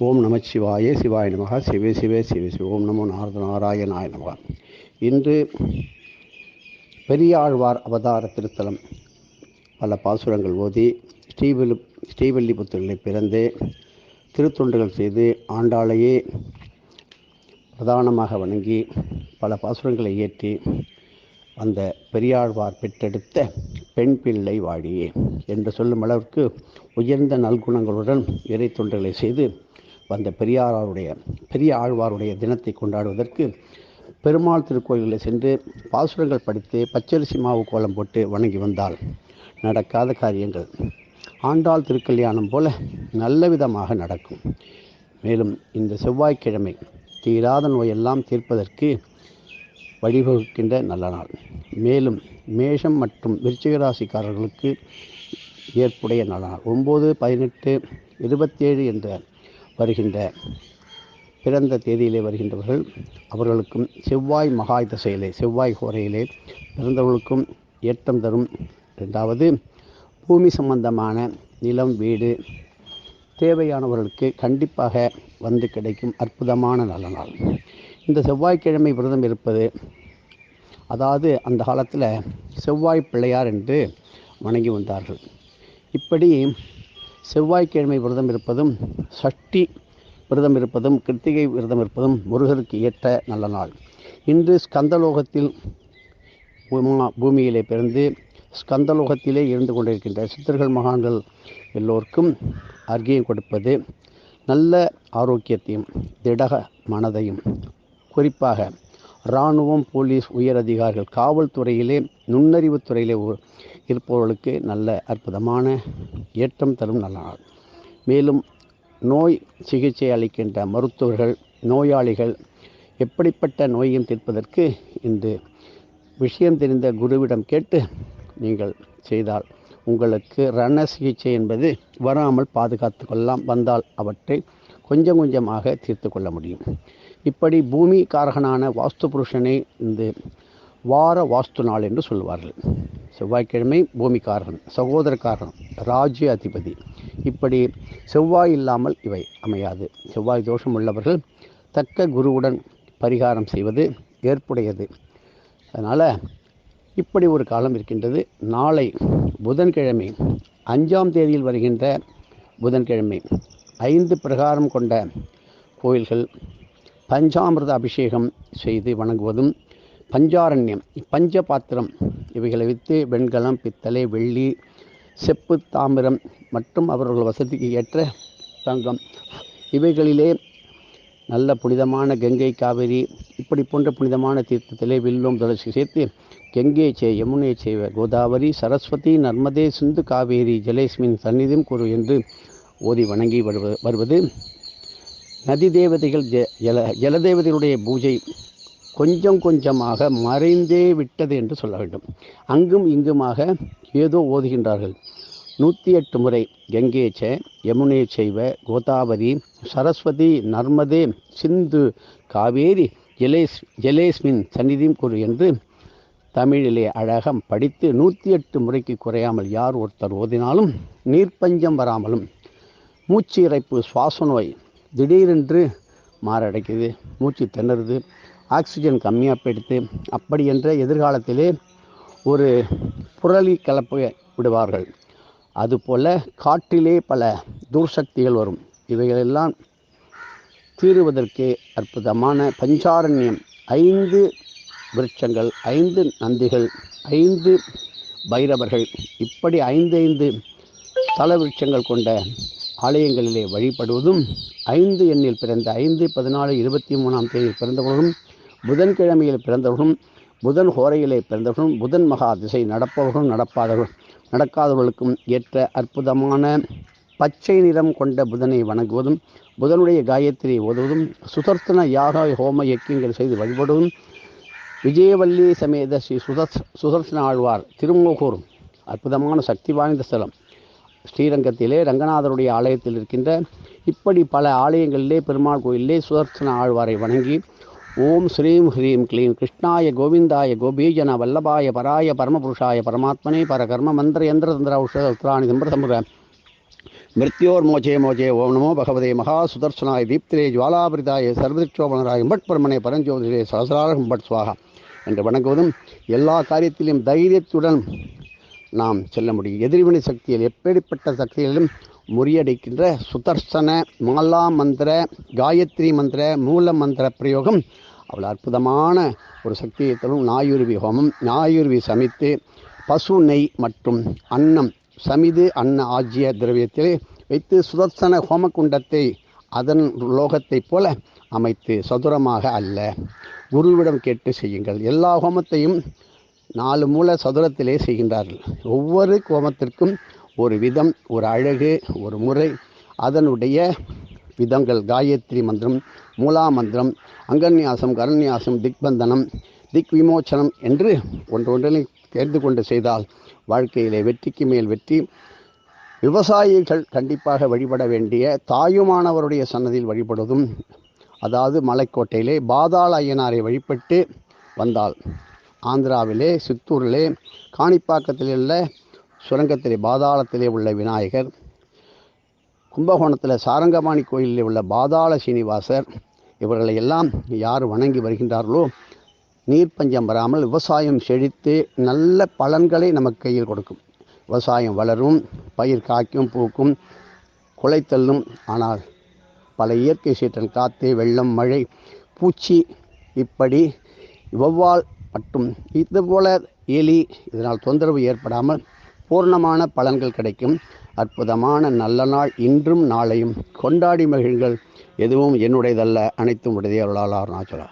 ஓம் நம சிவாய சிவாய நமக சிவே சிவே சிவே சிவ. ஓம் நமோ நாரத நாராயணாய நமக இன்று பெரியாழ்வார் அவதார திருத்தலம் பல பாசுரங்கள் ஓதி ஸ்ரீவெல்லி ஸ்ரீவல்லிபுத்தூரில் பிறந்து திருத்தொண்டுகள் செய்து ஆண்டாளையே பிரதானமாக வணங்கி பல பாசுரங்களை இயற்றி அந்த பெரியாழ்வார் பெற்றெடுத்த பெண் பிள்ளை வாழியே என்று சொல்லும் அளவிற்கு உயர்ந்த நல்குணங்களுடன் இறை தொண்டுகளை செய்து வந்த பெரியாராருடைய பெரிய ஆழ்வாருடைய தினத்தை கொண்டாடுவதற்கு பெருமாள் திருக்கோயிலில் சென்று பாசுரங்கள் படித்து பச்சரிசி மாவு கோலம் போட்டு வணங்கி வந்தால் நடக்காத காரியங்கள். ஆண்டாள் திருக்கல்யாணம் போல நல்ல விதமாக நடக்கும். மேலும் இந்த செவ்வாய்க்கிழமை தீராத நோயெல்லாம் தீர்ப்பதற்கு வழிவகுக்கின்ற நல்ல நாள். மேலும் மேஷம் மற்றும் விருச்சிக ராசிக்காரர்களுக்கு ஏற்புடைய நல்ல நாள். ஒம்பது பதினெட்டு இருபத்தேழு என்ற வருகின்ற பிறந்த தேதியிலே வருகின்றவர்கள் அவர்களுக்கும் செவ்வாய் மகாயுத தசையிலே செவ்வாய் கோரையிலே பிறந்தவர்களுக்கும் ஏற்றம் தரும். ரெண்டாவது பூமி சம்பந்தமான நிலம் வீடு தேவையானவர்களுக்கு கண்டிப்பாக வந்து கிடைக்கும் அற்புதமான நல்ல நாள். இந்த செவ்வாய்க்கிழமை விரதம் இருப்பது அதாவது அந்த காலத்தில் செவ்வாய் பிள்ளையார் என்று வணங்கி வந்தார்கள். இப்படி செவ்வாய்க்கிழமை விரதம் இருப்பதும் சஷ்டி விரதம் இருப்பதும் கிருத்திகை விரதம் இருப்பதும் முருகருக்கு ஏற்ற நல்ல நாள். இன்று ஸ்கந்தலோகத்தில் பூமியிலே பிறந்து ஸ்கந்தலோகத்திலே இருந்து கொண்டிருக்கின்ற சித்தர்கள் மகான்கள் எல்லோருக்கும் அர்க்கியம் கொடுப்பது நல்ல ஆரோக்கியத்தையும் திடக மனதையும். குறிப்பாக இராணுவம் போலீஸ் உயர் அதிகாரிகள் காவல்துறையிலே நுண்ணறிவுத் துறையிலே இருப்பவர்களுக்கு நல்ல அற்புதமான ஏற்றம் தரும் நல்ல நாள். மேலும் நோய் சிகிச்சை அளிக்கின்ற மருத்துவர்கள் நோயாளிகள் எப்படிப்பட்ட நோயையும் தீர்ப்பதற்கு இன்று விஷயம் தெரிந்த குருவிடம் கேட்டு நீங்கள் செய்தால் உங்களுக்கு ரண சிகிச்சை என்பது வராமல் பாதுகாத்து கொள்ளலாம். வந்தால் அவற்றை கொஞ்சம் கொஞ்சமாக தீர்த்து கொள்ள முடியும். இப்படி பூமி காரகனான வாஸ்து புருஷனை இந்த வார வாஸ்து நாள் என்று சொல்வார்கள். செவ்வாய்க்கிழமை பூமிக்காரகன் சகோதரக்காரன் ராஜ்ய அதிபதி இப்படி செவ்வாய் இல்லாமல் இவை அமையாது. செவ்வாய் தோஷம் உள்ளவர்கள் தக்க குருவுடன் பரிகாரம் செய்வது ஏற்புடையது. அதனால் இப்படி ஒரு காலம் இருக்கின்றது. நாளை புதன்கிழமை அஞ்சாம் தேதியில் வருகின்ற புதன்கிழமை ஐந்து பிரகாரம் கொண்ட கோயில்கள் பஞ்சாமிர்த அபிஷேகம் செய்து வணங்குவதும் பஞ்சாரண்யம் பஞ்ச பாத்திரம் இவைகளை வைத்து வெண்கலம் பித்தளை வெள்ளி செப்பு தாமிரம் மற்றும் அவர்கள் வசதிக்கு ஏற்ற தங்கம். இவைகளிலே நல்ல புனிதமான கங்கை காவிரி இப்படி போன்ற புனிதமான தீர்த்தத்திலே வில்லும் துளசி சேர்த்து கங்கை சே யமுனை செய்வ கோதாவரி சரஸ்வதி நர்மதே சிந்து காவேரி ஜலேஸ்மின் சந்நிதியும் குரு என்று ஓதி வணங்கி வருவது வருவது. நதி தேவதைகள் ஜ ஜல ஜலதேவதைகளுடைய பூஜை கொஞ்சம் கொஞ்சமாக மறைந்தே விட்டது என்று சொல்ல வேண்டும். அங்கும் இங்குமாக ஏதோ ஓதுகின்றார்கள். நூற்றி எட்டு முறை கங்கேச்ச யமுனே செய்வ கோதாவரி சரஸ்வதி நர்மதே சிந்து காவேரி ஜலேஸ் ஜலேஸ்மின் சந்நிதியும் குரு என்று தமிழிலே அழகம் படித்து நூற்றி எட்டு முறைக்கு குறையாமல் யார் ஒருத்தர் ஓதினாலும் நீர்ப்பஞ்சம் வராமலும் மூச்சு இறைப்பு சுவாச நோய் திடீரென்று மாரடைக்குது மூச்சு திணறுது. ஆக்சிஜன் கம்மியாக போயிடுத்து அப்படி என்ற எதிர்காலத்திலே ஒரு புரளி கலப்பு விடுவார்கள். அதுபோல் காற்றிலே பல தூர்சக்திகள் வரும். இவைகளெல்லாம் தீருவதற்கு அற்புதமான பஞ்சாரண்யம். ஐந்து விருட்சங்கள் ஐந்து நந்திகள் ஐந்து பைரவர்கள் இப்படி ஐந்து ஐந்து தல விருட்சங்கள் கொண்ட ஆலயங்களிலே வழிபடுவதும் ஐந்து எண்ணில் பிறந்த ஐந்து பதினாலு இருபத்தி மூணாம் தேதியில் பிறந்தவர்களும் புதன்கிழமையில் பிறந்தவர்களும் புதன் ஹோரையிலே பிறந்தவர்களும் புதன் மகா திசை நடப்பவர்களும் நடப்பாதவர்கள் நடக்காதவர்களுக்கும் ஏற்ற அற்புதமான பச்சை நிறம் கொண்ட புதனை வணங்குவதும் புதனுடைய காயத்திரியை ஓதுவதும் சுதர்த்தன யாக ஹோம யக்கியங்கள் செய்து வழிபடுவதும் விஜயவல்லி சமேத ஸ்ரீ சுதர்ஸ் சுதர்சன ஆழ்வார் திருமோகூர் அற்புதமான சக்தி வாய்ந்த ஸ்தலம். ஸ்ரீரங்கத்திலே ரங்கநாதருடைய ஆலயத்தில் இருக்கின்ற இப்படி பல ஆலயங்களிலே பெருமாள் கோயிலே சுதர்சன ஆழ்வாரை வணங்கி ஓம் ஸ்ரீம் ஹ்ரீம் க்ளீம் கிருஷ்ணாய கோவிந்தாய கோபீஜன வல்லபாய பராய பரமபுருஷாய பரமாத்மனே பரகர்ம மந்திர யந்திர தந்திர ஔஷத உத்ராணி சம்பிர சம்புர மிருத்யோர் மோச்சே மோஜே ஓம் நமோ பகவதே மகா சுதர்சனாய தீப்திரே ஜுவாலாபிரிதாய சர்வதிச்சோபனராய பட் பரமனே பரஞ்சோதிரே சகசராரகம் பட் சுவாகா என்று வணங்குவதும் எல்லா காரியத்திலும் தைரியத்துடன் நாம் செல்ல முடியும். எதிர்வினை சக்தியில் எப்படிப்பட்ட சக்திகளிலும் முறியடிக்கின்ற சுதர்சன மாலா மந்திர காயத்ரி மந்திர மூல மந்திர பிரயோகம் அவ்வளோ அற்புதமான ஒரு சக்தியை தரும். நாயுருவி ஹோமம். நாயுருவி சமைத்து பசு நெய் மற்றும் அன்னம் சமிது அன்ன ஆகிய திரவியத்திலே வைத்து சுதர்சன ஹோமகுண்டத்தை அதன் லோகத்தைப் போல அமைத்து சதுரமாக அல்ல. குருவிடம் கேட்டு செய்யுங்கள். எல்லா ஹோமத்தையும் நாலு மூல சதுரத்திலே செய்கின்றார்கள். ஒவ்வொரு ஹோமத்திற்கும் ஒரு விதம் ஒரு அழகு ஒரு முறை. அதனுடைய விதங்கள் காயத்ரி மந்திரம் மூலா மந்திரம் அங்கன்யாசம் கரண்யாசம் திக்பந்தனம் திக் விமோச்சனம் என்று ஒன்று ஒன்றினை கொண்டு செய்தால் வாழ்க்கையிலே வெற்றிக்கு மேல் வெற்றி. விவசாயிகள் கண்டிப்பாக வழிபட வேண்டிய தாயுமானவருடைய சன்னதியில் வழிபடுவதும் அதாவது மலைக்கோட்டையிலே பாதாள ஐயனாரை வழிபட்டு வந்தால் ஆந்திராவிலே சித்தூரிலே காணிப்பாக்கத்தில் உள்ள சுரங்கத்திலே பாதாளத்திலே உள்ள விநாயகர் கும்பகோணத்தில் சாரங்கபாணி கோயிலில் உள்ள பாதாள சீனிவாசர் இவர்களை எல்லாம் யார் வணங்கி வருகின்றார்களோ நீர் பஞ்சம் வராமல் விவசாயம் செழித்து நல்ல பலன்களை நமக்கு கையில் கொடுக்கும். விவசாயம் வளரும் பயிர் காய்க்கும் பூக்கும் குலைத்தள்ளும் ஆனால் பல இயற்கை சீற்றல் காற்று வெள்ளம் மழை பூச்சி இப்படி வௌவால் மற்றும் இதுபோல எலி இதனால் தொந்தரவு ஏற்படாமல் பூர்ணமான பலன்கள் கிடைக்கும். அற்புதமான நல்ல நாள் இன்றும் நாளையும். கொண்டாடி மகிழ்கள் எதுவும் என்னுடையதல்ல அனைத்தும் உடையவர்களால் அருணாச்சலா